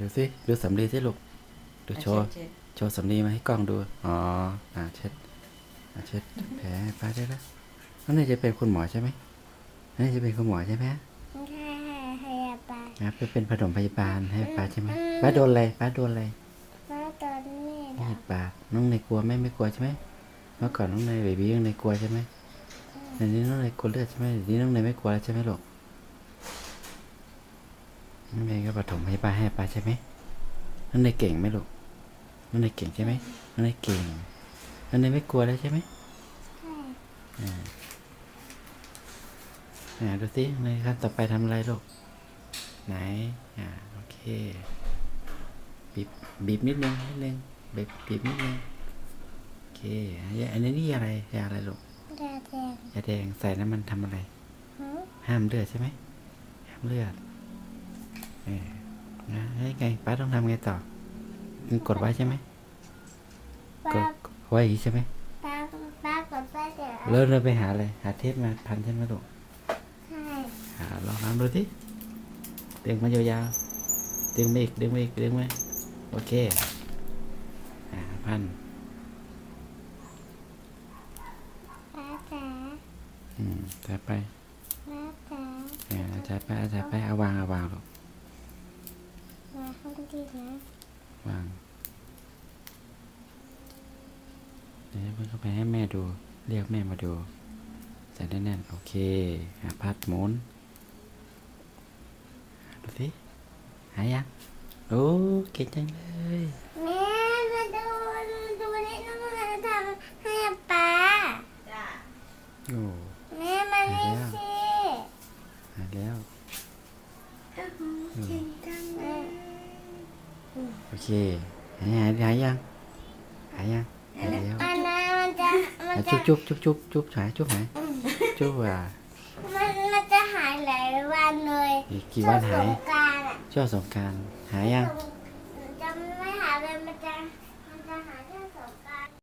ดูสิดูสำลีสิลูกดูโชว์เช็ดโชว์สำลีมาให้กล้องดู อ๋ออ่าเช็ดอ่าเช็ดแผลให้ป้าได้แล้วนั่นนี่จะเป็นคุณหมอใช่ไหมนั่นนี่จะเป็นคุณหมอใช่ไหมแค่ให้ปลาครับไปเป็นผสมพยาบาลให้ป้าใช่ไหมป้าโดนอะไรป้าโดนอะไรเพราะตอนนี้มีดบาดน้องเนยกลัวไหมไม่กลัวใช่ไหมเมื่อก่อนน้องเนยเบบี้ยังเนยกลัวใช่ไหมเดี๋ยวนี้น้องเนยกลัวเลือดใช่ไหมเดี๋ยวนี้น้องเนยไม่กลัวแล้วใช่ไหมลูก น้องเนยก็ผสมพยาบาลให้ป้าใช่ไหมน้องเนยเก่งไหมลูกน้องเนยเก่งใช่ไหมน้องเนยเก่งน้องเนยไม่กลัวแล้วใช่ไหมอ่าดูสิในขั้นต่อไปทำอะไรลูกไหนอ่าโอเคบีบบีบนิดนึงนิดนึงบีบบีบนิดนึงโอเคอันนี้นี่อะไรยาอะไรลูกแดดแดงยาแดงใส่น้ำมันทำอะไรหือห้ามเลือดใช่ไหมห้ามเลือดเออ นะให้ไงป้าต้องทำไงต่อมึงกดไว้ใช่ไหมป้ากดไว้อย่างนี้ใช่ไหมป้าป้ากดป้าเดี๋ยวแล้วเราไปหาอะไรหาเทปมาพันใช่ไหมลูกใช่อ่าลองทำดูสิดึงมายาวๆดึงมาอีกดึงมาอีกดึงมาโอเคอ่าพันป้าจ๋าอืมจัดไปป้าจ๋าอ่าจัดไปเอาจัดไปเอาวางเอาวางหรอกมา ห้องดีนะวางเดี๋ยวเพิ่งเข้าไปให้แม่ดู เรียกแม่มาดู ใส่แน่นๆโอเคอ่าพัดหมุนดูสิหายยังโอ้เก่งจังเลยแม่มาดูดูนี่น้องจะทำให้ป้าจ้าโอ้แม่มานี่สิหายแล้วเก่งจังเลย โอเคหายหายหายยังหายยังหายแล้วอันนั้นมันจะมันหายจะจุ๊บจุ๊บจุ๊บจุ๊บจุ๊บหายจุ๊บหายจุ๊บอะมันมันจะหายหลายวันเลยอีกกี่วันหายช่วงสงกรานต์อะช่วงสงกรารหายยัง สง